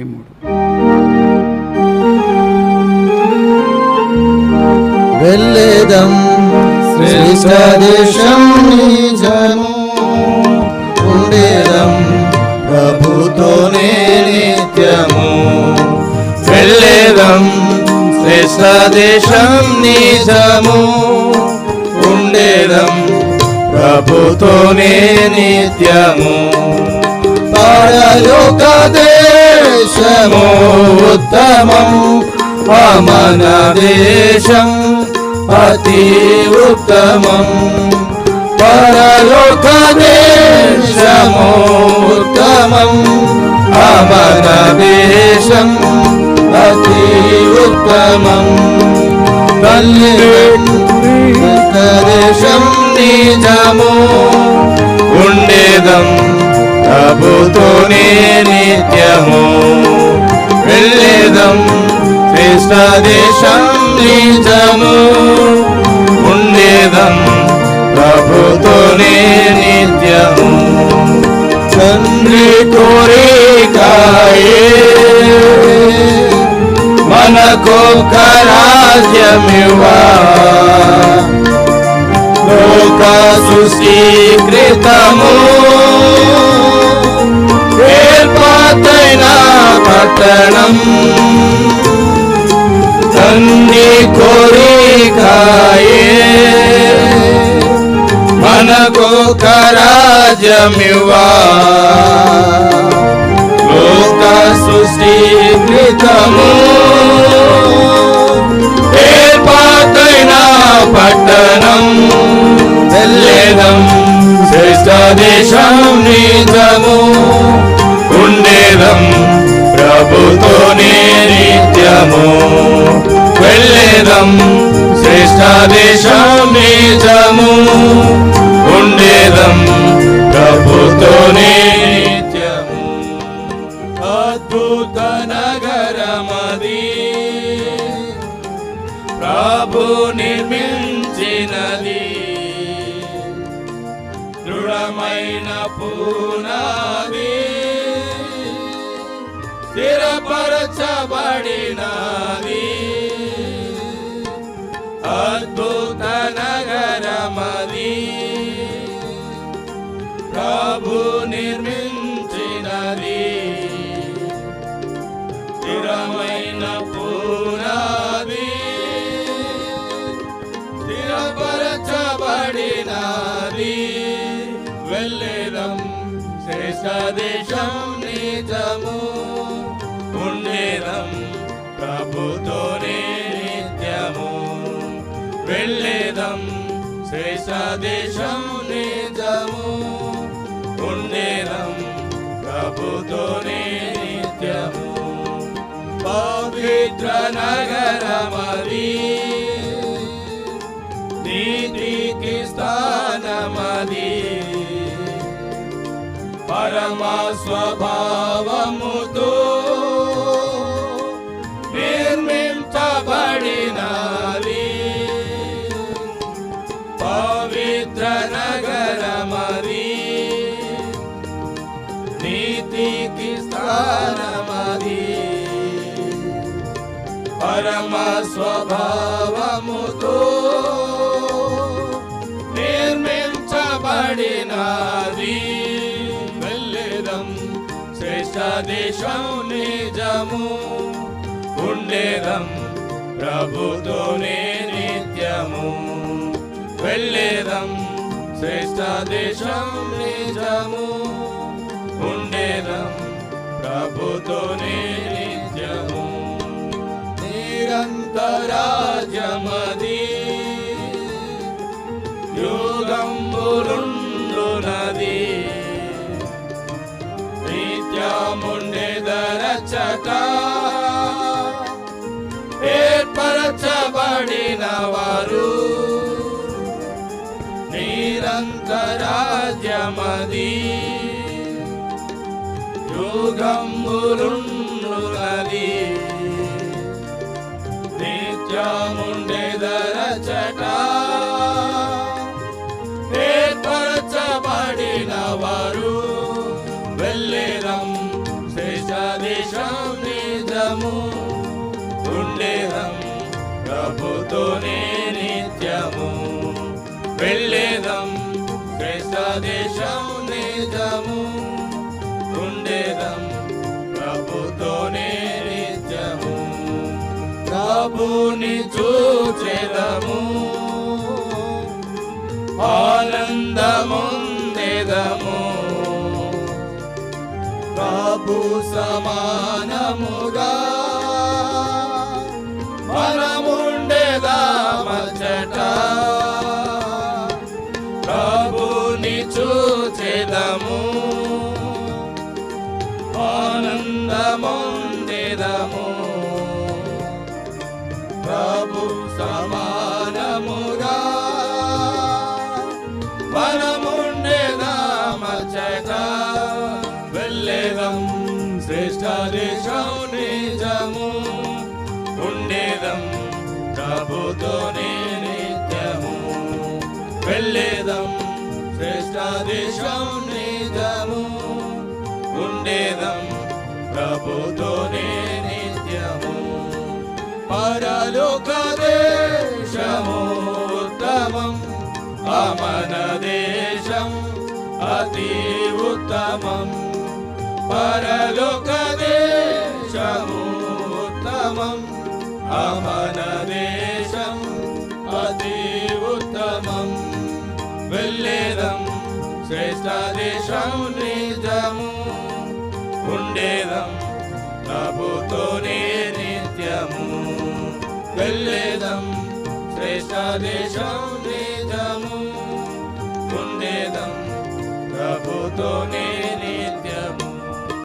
నలభై మూడు వెళ్ళేదం శ్రేష్ట దేశం నిజము. ఉండేదం ప్రభుతోనే నిత్యము. వెళ్ళేదం శ్రేష్ట దేశం నిజము. ఉండేదం ప్రభుతోనే నిత్యము. పరలోక దేశము ఉత్తమం మన దేశం అతి ఉత్తమం. పరలోక దేశము ఉత్తమం మన దేశం అతి ఉత్తమం. తల్లి దేశం నిజము ఉండేదం ప్రభుతోనే నిత్యము. వెళ్ళేదం శ్రేష్ట దేశం నిజము. ఉండేదం ప్రభుతోనే నిత్యము. తండ్రి కోరికాయే మనకొక రాజ్యమివా లోక సుశీకృతము. ఏర్పాటైన పట్టణం. తన్ని కోరికాయే. మనకు కరాజమివా ప్రభుతోనే నిత్యము. వెళ్ళేదం శ్రేష్ట దేశం నిజము ఉండేదం ప్రభుతోనే నిత్యము. అద్భుత నగరమది. ప్రభు నిర్మించినది. దృఢమైన పూనాది. స్థిరపరచబడినది అద్భుత నగరమది ప్రభు నిర్మించినది స్థిరమైన పునాది స్థిరపరచబడినది వెళ్ళేదం శ్రేష్ట దేశం నిజము వేదం. ప్రభుతోనే నిత్యము. వెళ్ళేదం శ్రేష్ట దేశం నిజము. ఉండేదం ప్రభుతోనే నిత్యము. పవిత్ర నగరమది. నీతికి స్థానమది. పరమ స్వభావముతో నీకి స్థానమది పరమ స్వభావముతో నిర్మించబడినది. వెళ్ళేదం శ్రేష్ట దేశం నిజము. ఉండేదం ప్రభుతోనే నిత్యము. వెళ్ళేదం శ్రేష్ట దేశం నిజము. ఉండేదం ప్రభుతోనే నిత్యము. నిరంతరాజమది. యుగంబులుండునది. నిత్యముండెదరచట. ఏర్పరచబడిన వారు నిరంతరాజ్యమది యుగంబులుండునది నిత్యముండెదరచట. ఏర్పరచబడిన వారు వెళ్ళేదం శేష దేశం నిజము. ఉండేదం ప్రభుతోనే నిత్యము. వెళ్ళేదం శ్రేష్ట దేశం నిజము. ఉండేదం ప్రభుని చూచెదము. ఆనందముందెదము. ప్రభు సమానముగా మనముండేదామచట వెళ్ళేదం శ్రేష్ట దేశం నిజము. ఉండేదం ప్రభుతోనే నిత్యము. వెళ్ళేదం శ్రేష్ట దేశం నిజము. ఉండేదం ప్రభుతోనే నిత్యము. పరలోక మన దేశం అతి ఉత్తమం. పరలోక దేశము ఉత్తమం. అమన దేశం అతి ఉత్తమం. వెళ్ళేదం శ్రేష్ట దేశం నిజము. ఉండేదం ప్రభుతోనే నిత్యము. వెళ్ళేదం శ్రేష్ట దేశం నిజము ఉండేదం ప్రభుతోనే